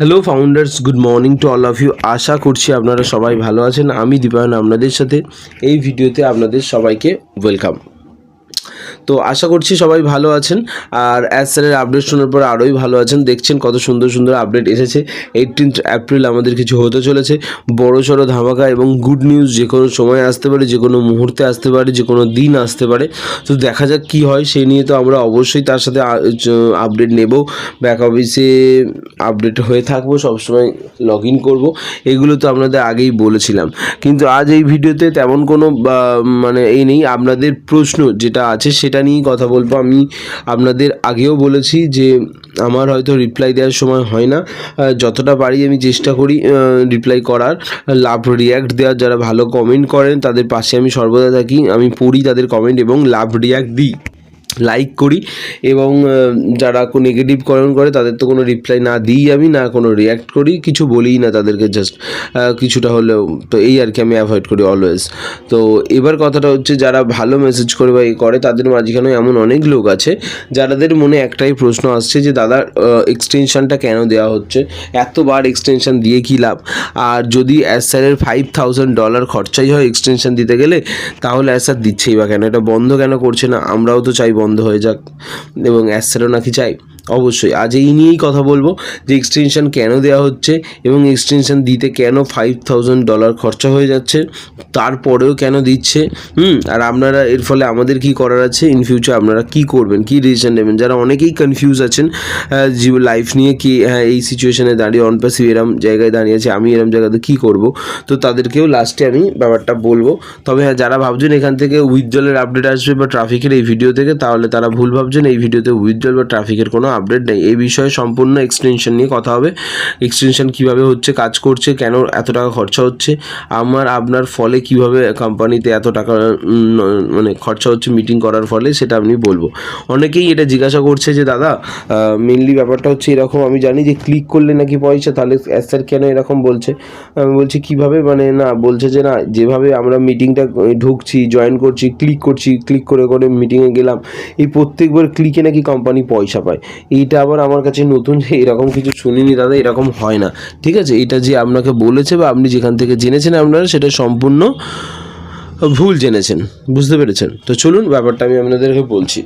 Hello founders good morning to all of you আশা করছি আপনারা সবাই ভালো আছেন। আমি দীপায়ন আপনাদের সাথে। এই ভিডিওতে আপনাদের সবাইকে ওয়েলকাম তো আশা করছি সবাই ভালো আছেন। আর অ্যাজ স্যারের আপডেট শোনার পর আরোই ভালো আছেন। দেখছেন কত সুন্দর সুন্দর আপডেট এসেছে। এইটিনথ এপ্রিল আমাদের কিছু হতে চলেছে। বড় সড়ো ধামাকা এবং গুড নিউজ যে কোনো সময় আসতে পারে, যে কোনো মুহূর্তে আসতে পারে, যে কোনো দিন আসতে পারে। তো দেখা যাক কী হয়, সেই নিয়ে তো আমরা অবশ্যই তার সাথে আপডেট নেব। ব্যাক অফিসে আপডেট হয়ে থাকব, সবসময় লগ ইন করব। এগুলো তো আপনাদের আগেই বলেছিলাম। কিন্তু আজ এই ভিডিওতে তেমন কোনো মানে এই নেই। আপনাদের প্রশ্ন যেটা আছে সেটা নিয়েই কথা বলব। আমি আপনাদের আগেও বলেছি যে আমার হয়তো রিপ্লাই দেওয়ার সময় হয় না। যতটা পারি আমি চেষ্টা করি রিপ্লাই করার। লাভ রিয়্যাক্ট দেওয়ার, যারা ভালো কমেন্ট করেন, তাদের পাশে আমি সর্বদা থাকি। আমি পড়ি তাদের কমেন্ট এবং লাভ রিয়্যাক্ট দিই। লাইক করি এবং যারা নেগেটিভ কমেন্ট করে তাদের তো কোনো রিপ্লাই না দিই আমি, না কোনো রিয়্যাক্ট করি, কিছু বলিই না তাদেরকে জাস্ট কিছুটা হলেও। তো এই আর কি আমি অ্যাভয়েড করি অলওয়েজ তো এবার কথাটা হচ্ছে যারা ভালো মেসেজ করে বা করে, তাদের মাঝখানে এমন অনেক লোক আছে যাদের মনে একটাই প্রশ্ন আসছে যে, দাদা এক্সটেনশানটা কেন দেওয়া হচ্ছে? এতবার এক্সটেনশান দিয়ে কী লাভ? আর যদি অ্যাস স্যারের ফাইভ থাউজেন্ড ডলার খরচাই হয় এক্সটেনশান দিতে গেলে, তাহলে অ্যাস স্যার দিচ্ছেই বা কেন? এটা বন্ধ কেন করছে না? আমরাও তো চাই বন্ধ হয়ে যাক। এবং অ্যাসেরো নাকি চাই? অবশ্যই। আজ এই নিয়েই কথা বলব যে এক্সটেনশন কেন দেওয়া হচ্ছে এবং এক্সটেনশন দিতে কেন ফাইভ থাউজেন্ড ডলার খরচা হয়ে যাচ্ছে, তারপরেও কেন দিচ্ছে, হুম? আর আপনারা এর ফলে আমাদের কি করার আছে? ইন ফিউচার আপনারা কি করবেন? কি ডিসিশন নেবেন? যারা অনেকেই কনফিউজ আছেন জীবন লাইফ নিয়ে কি হ্যাঁ এই সিচুয়েশনে দাঁড়িয়ে অন পাসিভ এরম জায়গায় দাঁড়িয়ে আছে, আমি এরম জায়গাতে কী করব? তো তাদেরকেও লাস্টে আমি ব্যাপারটা বলব। তবে হ্যাঁ যারা ভাবছেন এখান থেকে উইথড্রলের আপডেট আসবে বা ট্রাফিকের এই ভিডিও থেকে, তাহলে তারা ভুল ভাবছেন, এই ভিডিওতে উইথড্রল বা ট্রাফিকের কোনো আপডেট নেই। এই বিষয়ে সম্পূর্ণ এক্সটেনশন নিয়ে কথা হবে। এক্সটেনশন কীভাবে হচ্ছে, কাজ করছে, কেন এত টাকা খরচা হচ্ছে, আমার, আপনার ফলে কীভাবে কোম্পানিতে এত টাকা মানে খরচা হচ্ছে মিটিং করার ফলে, সেটা আমি বলব। অনেকেই এটা জিজ্ঞাসা করছে যে, দাদা মেনলি ব্যাপারটা হচ্ছে এরকম, আমি জানি যে ক্লিক করলে নাকি পয়সা, তাহলে স্যার কেন এরকম বলছে? আমি বলছি, কীভাবে? মানে না, বলছে যে না, যেভাবে আমরা মিটিংটা ঢুকছি জয়েন করছি ক্লিক করছি ক্লিক করে করে মিটিংয়ে গেলাম, এই প্রত্যেকবার ক্লিকে নাকি কোম্পানি পয়সা পায়। এইটা আবার আমার কাছে নতুন যে এরকম কিছু শুনিনি দাদা, এরকম হয় না। ঠিক আছে? এটা যে আপনাকে বলেছে বা আপনি যেখান থেকে জেনেছেন আপনারা, সেটা সম্পূর্ণ ভুল জেনেছেন। বুঝতে পেরেছেন? তো চলুন, ব্যাপারটা আমি আপনাদেরকে বলছি।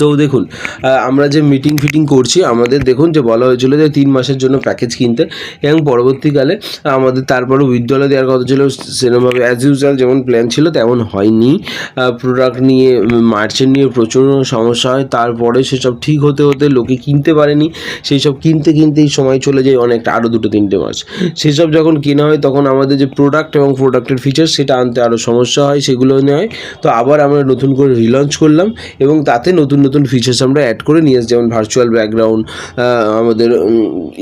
তো দেখুন আমরা যে মিটিং ফিটিং করছি, আমাদের দেখুন যে বলা হয়েছিল যে তিন মাসের জন্য প্যাকেজ কিনতে এবং পরবর্তীকালে আমাদের তারপরে উইথড্রলে দেওয়ার কথা ছিল সেরকমভাবে অ্যাজ ইউজুয়াল যেমন প্ল্যান ছিল তেমন হয়নি। প্রোডাক্ট নিয়ে মার্চেন্ট নিয়ে প্রচুর সমস্যা হয়, তারপরে সেসব ঠিক হতে হতে লোকে কিনতে পারেনি। সেই সব কিনতে কিনতেই সময় চলে যায় অনেকটা আরও দুটো তিনটে মাস। সেসব যখন কেনা হয় তখন আমাদের যে প্রোডাক্ট এবং প্রোডাক্টের ফিচার সেটা আনতে আরও সমস্যা হয়, সেগুলো নিয়ে হয়। তো আবার আমরা নতুন করে রিলঞ্চ করলাম এবং তাতে নতুন নতুন নতুন ফিচার্স আমরা অ্যাড করে নিয়ে যেমন ভার্চুয়াল ব্যাকগ্রাউন্ড আমাদের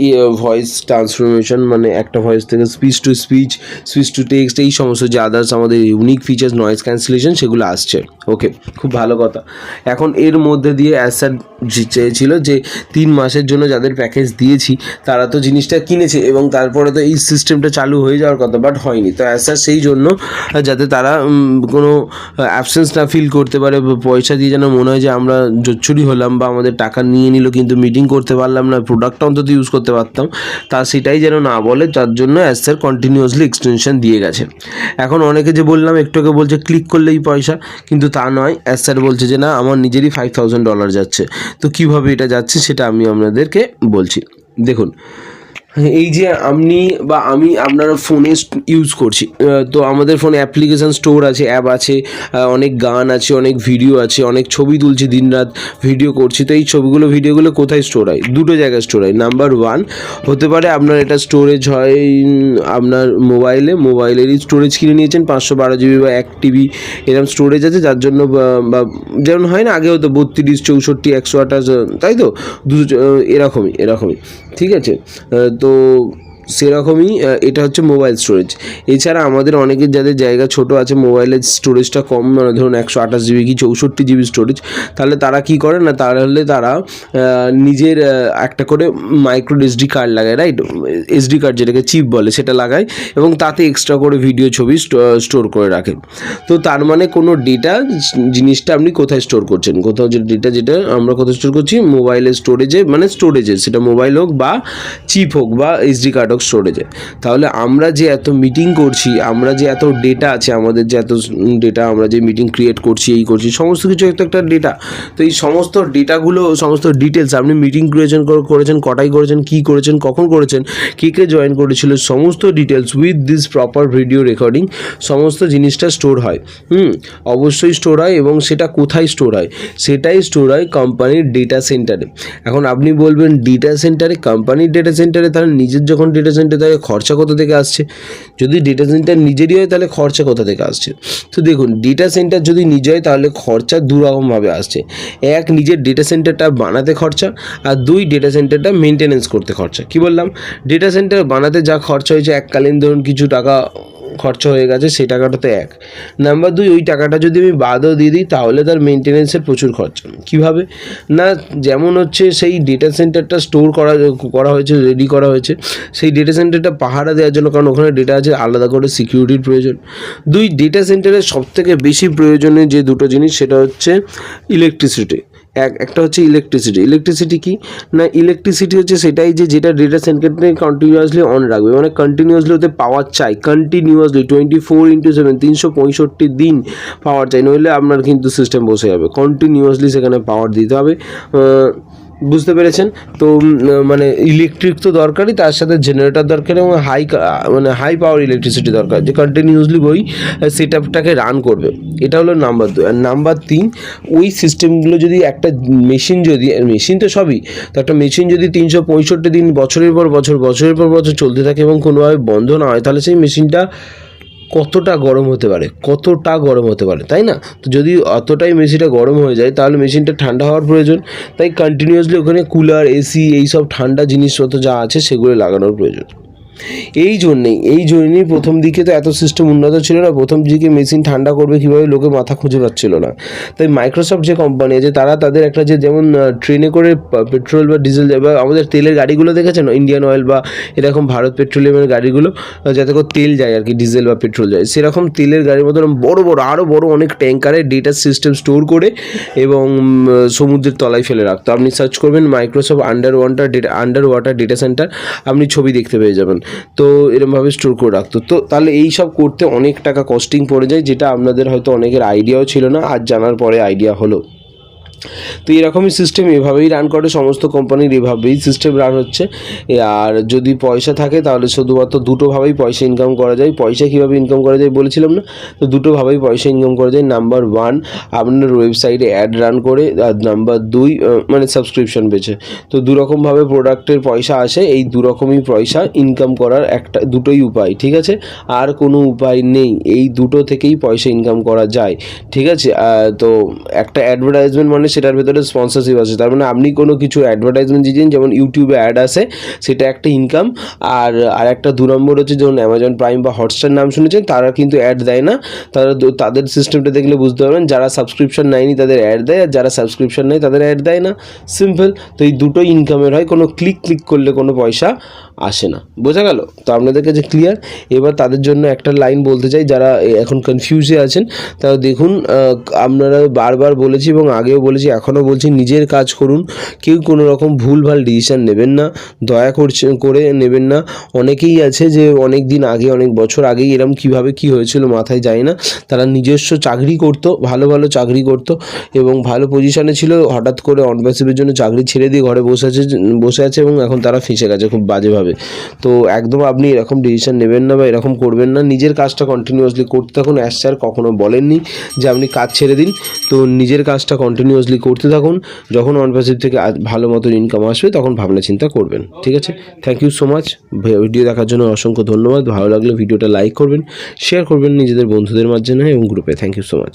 ইয়ে ভয়েস ট্রান্সফরমেশন মানে একটা ভয়েস থেকে speech to speech speech to text এই সমস্ত যে আদার্স আমাদের ইউনিক ফিচার্স নয়েজ ক্যান্সেলেশন সেগুলো আসছে। ওকে খুব ভালো কথা। এখন এর মধ্যে দিয়ে অ্যাসার চেয়েছিল যে তিন মাসের জন্য যাদের প্যাকেজ দিয়েছি, তারা তো জিনিসটা কিনেছে এবং তারপরে তো এই সিস্টেমটা চালু হয়ে যাওয়ার কথা বাট হয়নি। তো অ্যাসার সেই জন্য, যাতে তারা কোনো অ্যাবসেন্স না ফিল করতে পারে পয়সা দিয়ে যেন মনে হয় যে আমরা জোচ্চুরি হলাম বা আমাদের টাকা নিয়ে নিল কিন্তু মিটিং করতে পারলাম না প্রোডাক্টটা অন্তত ইউজ করতে পারতাম। তা সেটাই যেন না বলে, তার জন্য অ্যাসার কন্টিনিউয়াসলি এক্সটেনশন দিয়ে গেছে। এখন অনেকে যে বললাম, একটু আগে বলছে ক্লিক করলেই পয়সা, কিন্তু তা নয়। অ্যাসার বলছে যে, না, আমার নিজেরই ফাইভ থাউজেন্ড ডলার যাচ্ছে। তো কীভাবে এটা যাচ্ছে, সেটা আমি আপনাদেরকে বলছি। দেখুন এই যে আপনি বা আমি আপনার ফোনে ইউজ করছি। তো আমাদের ফোনে অ্যাপ্লিকেশান স্টোর আছে অ্যাপ আছে অনেক গান আছে অনেক ভিডিও আছে অনেক ছবি তুলছি দিনরাত ভিডিও করছি। তো এই ছবিগুলো ভিডিওগুলো কোথায় স্টোর হয়? দুটো জায়গায় স্টোর হয়। নাম্বার ওয়ান হতে পারে আপনার এটা স্টোরেজ হয় আপনার মোবাইলে মোবাইলেরই স্টোরেজ কিনে নিয়েছেন পাঁচশো বারো জিবি বা এক টিবি এরকম স্টোরেজ আছে যার জন্য বা- যেমন হয় না আগে হতো বত্রিশ চৌষট্টি একশো আঠাশ তাই তো? দুশো এরকমই এরকমই। ঠিক আছে? আহ, তো সেরকমই এটা হচ্ছে মোবাইল স্টোরেজ এছাড়া আমাদের অনেকের যাদের জায়গা ছোট আছে মোবাইলের স্টোরেজটা কম মানে ধরুন একশো আঠাশ জিবি কি চৌষট্টি জিবি স্টোরেজ তাহলে তারা কি করে না, তাহলে তারা নিজের একটা করে মাইক্রো এসডি কার্ড লাগায় রাইট এসডি কার্ড যেটাকে চিপ বলে, সেটা লাগায় এবং তাতে এক্সট্রা করে ভিডিও ছবি স্টোর করে রাখে। তো তার মানে কোনো ডেটা জিনিসটা আপনি কোথায় স্টোর করছেন? কোথাও যে ডেটা যেটা আমরা কোথায় স্টোর করছি? মোবাইলের স্টোরেজে মানে স্টোরেজে সেটা মোবাইল হোক বা চিপ হোক বা এসডি কার্ড হোক স্টোরেজে তাহলে আমরা যে এত মিটিং করছি, আমরা যে এত ডেটা আছে, আমাদের যে এত ডেটা আমরা যে মিটিং ক্রিয়েট করছি, এই করছি, সমস্ত কিছু একটা একটা ডেটা তো এই সমস্ত ডেটাগুলো সমস্ত ডিটেলস আপনি মিটিং করেছেন করেছেন কটাই করেছেন, কী করেছেন, কখন করেছেন, কে কে জয়েন করেছিল, সমস্ত details with this proper video recording সমস্ত জিনিসটা স্টোর হয়। হুম, অবশ্যই স্টোর হয় এবং সেটা কোথায় স্টোর হয়? সেটাই স্টোর হয় কোম্পানির ডেটা সেন্টারে এখন আপনি বলবেন ডেটা সেন্টারে কোম্পানির ডেটা সেন্টারে তাহলে নিজের যখন ডেটা সেন্টার তাহলে খরচা কোথা থেকে আসছে? যদি ডেটা সেন্টার নিজেরই হয়, তাহলে খরচা কোথা থেকে আসছে? তো দেখুন ডেটা সেন্টার যদি নিজে হয়, তাহলে খরচা দুরকমভাবে আসছে। এক, নিজের ডেটা সেন্টারটা বানাতে খরচা, আর দুই ডেটা সেন্টারটা মেনটেনেন্স করতে খরচা। কি বললাম? ডেটা সেন্টার বানাতে যা খরচা হয়েছে, এককালীন ধরুন কিছু টাকা খরচা হয়ে গেছে, সেই টাকাটা তো এক। নাম্বার দুই, ওই টাকাটা যদি আমি বাদও দিয়ে দিই, তাহলে তার মেনটেনেন্সের প্রচুর খরচা কীভাবে? না, যেমন হচ্ছে সেই ডেটা সেন্টারটা স্টোর করা করা হয়েছে রেডি করা হয়েছে, সেই ডেটা সেন্টারটা পাহারা দেওয়ার জন্য, কারণ ওখানে ডেটা আছে, আলাদা করে সিকিউরিটির প্রয়োজন। দুই ডেটা সেন্টারের সবথেকে বেশি প্রয়োজনীয় যে দুটো জিনিস, সেটা হচ্ছে ইলেকট্রিসিটি এক, একটা হচ্ছে ইলেকট্রিসিটি ইলেকট্রিসিটি কি? না ইলেকট্রিসিটি হচ্ছে সেটাই যে, যেটা ডেটা সেন্টারকে কন্টিনিউয়াসলি অন রাখবে। মানে কন্টিনিউয়াসলি ওতে পাওয়ার চাই। Continuously twenty four into seven তিনশো পঁয়ষট্টি দিন পাওয়ার চাই। নইলে আপনার কিন্তু সিস্টেম বসে যাবে। কন্টিনিউয়াসলি সেখানে পাওয়ার দিতে হবে। বুঝতে পেরেছেন? তো মানে ইলেকট্রিক তো দরকারই, তার সাথে জেনারেটর দরকার এবং হাই মানে হাই পাওয়ার ইলেকট্রিসিটি দরকার, যে কন্টিনিউসলি ওই সেট আপটাকে রান করবে। এটা হলো নাম্বার দুই আর নাম্বার তিন, ওই সিস্টেমগুলো যদি একটা মেশিন যদি মেশিন তো সবই, তো একটা মেশিন যদি তিনশো পঁয়ষট্টি দিন বছরের পর বছর, বছরের পর বছর চলতে থাকে এবং কোনোভাবে বন্ধ না হয়, তাহলে সেই মেশিনটা কতটা গরম হতে পারে? কতটা গরম হতে পারে? তাই না? তো যদি অতটাই মেশিনটা গরম হয়ে যায়, তাহলে মেশিনটা ঠান্ডা হওয়ার প্রয়োজন। তাই কন্টিনিউয়াসলি ওখানে কুলার এসি এইসব ঠান্ডা জিনিসপত্র যা আছে, সেগুলো লাগানোর প্রয়োজন। এই জন্যেই, এই জন্যই প্রথম দিকে তো এত সিস্টেম উন্নত ছিল না, প্রথম দিকে মেশিন ঠান্ডা করবে কীভাবে লোকে মাথা খুঁজে পাচ্ছিল না। তাই মাইক্রোসফট যে কোম্পানি আছে তারা তাদের একটা যে যেমন ট্রেনে করে পেট্রোল বা ডিজেল বা আমাদের তেলের গাড়িগুলো দেখেছেন? ইন্ডিয়ান অয়েল বা এরকম ভারত পেট্রোলিয়ামের গাড়িগুলো যাতে করে তেল যায় আর কি ডিজেল বা পেট্রোল যায়। সেরকম তেলের গাড়ির মতন বড় বড় আরও বড় অনেক ট্যাঙ্কারে ডেটা সিস্টেম স্টোর করে এবং সমুদ্রের তলায় ফেলে রাখতো। আপনি সার্চ করবেন Microsoft under water data under water data centre আপনি ছবি দেখতে পেয়ে যাবেন। তো এরমভাবে স্টোর করে রাখতো। তো তাহলে এই সব করতে অনেক টাকা কস্টিং পড়ে যায়, যেটা আপনাদের হয়তো অনেকের আইডিয়াও ছিল না, আর জানার পরে আইডিয়া হলো। তো এরকমই সিস্টেম এভাবেই রান করে, সমস্ত কোম্পানির এভাবেই সিস্টেম রান হচ্ছে। আর যদি পয়সা থাকে, তাহলে শুধুমাত্র দুটোভাবেই পয়সা ইনকাম করা যায়। পয়সা কীভাবে ইনকাম করা যায় বলেছিলাম না? তো দুটোভাবেই পয়সা ইনকাম করা যায়। নাম্বার ওয়ান আপনার ওয়েবসাইটে অ্যাড রান করে, আর নাম্বার দুই মানে সাবস্ক্রিপশন বেচে। তো দুরকমভাবে প্রোডাক্টের পয়সা আসে, এই দুরকমই পয়সা ইনকাম করার একটা, দুটোই উপায়, ঠিক আছে? আর কোনো উপায় নেই, এই দুটো থেকেই পয়সা ইনকাম করা যায়, ঠিক আছে? তো একটা অ্যাডভার্টাইজমেন্ট মানে সেটার ভেতরে স্পন্সরশিপ আছে। তার মানে আপনি কোনো কিছু অ্যাডভার্টাইজমেন্ট দিয়েছেন, যেমন ইউটিউবে অ্যাড আসে সেটা একটা ইনকাম আর আর একটা দু নম্বর হচ্ছে যেমন অ্যামাজন প্রাইম বা হটস্টার নাম শুনেছেন, তারা কিন্তু অ্যাড দেয় না। তারা তাদের সিস্টেমটা দেখলে বুঝতে পারবেন, যারা সাবস্ক্রিপশন নেয়নি তাদের অ্যাড দেয়, আর যারা সাবস্ক্রিপশন নেয় তাদের অ্যাড দেয় না। সিম্পল তো এই দুটোই ইনকামের হয়, কোনো ক্লিক ক্লিক করলে কোনো পয়সা আসে না। বোঝা গেল? তো আপনাদের কাছে ক্লিয়ার এবার তাদের জন্য একটা লাইন বলতে চাই, যারা এখন কনফিউজে আছেন, তারা দেখুন আপনারা বারবার বলেছি এবং আগেও বলেছি এখনও বলছি নিজের কাজ করুন। কেউ কোনো রকম ভুলভাল ডিসিশান নেবেন না। দয়া করছে, করে নেবেন না। অনেকেই আছে যে অনেক দিন আগে, অনেক বছর আগেই এরম কীভাবে কি হয়েছিল মাথায় যায় না। তারা নিজস্ব চাকরি করতো, ভালো ভালো চাকরি করতো এবং ভালো পজিশনে ছিল। হঠাৎ করে অনপ্যাসিভের জন্য চাকরি ছেড়ে দিয়ে ঘরে বসে আছে বসে আছে এবং এখন তারা ফেঁসে গেছে খুব বাজেভাবে। তো একদম আপনি এরকম ডিসিশন নেবেন না বা এরকম করবেন না। নিজের কাজটা কন্টিনিউয়াসলি করতে থাকুন। অ্যাস স্যার কখনো বলেননি যে আপনি কাজ ছেড়ে দিন। তো নিজের কাজটা কন্টিনিউয়াসলি করতে থাকুন। যখন অনপ্যাসিভ থেকে আ- ভালো মতন ইনকাম আসবে, তখন ভাবনা চিন্তা করবেন, ঠিক আছে? Thank you so much video দেখার জন্য অসংখ্য ধন্যবাদ। ভালো লাগলে ভিডিওটা লাইক করবেন শেয়ার করবেন নিজেদের বন্ধুদের মাঝে এবং গ্রুপে থ্যাংক ইউ সো মাচ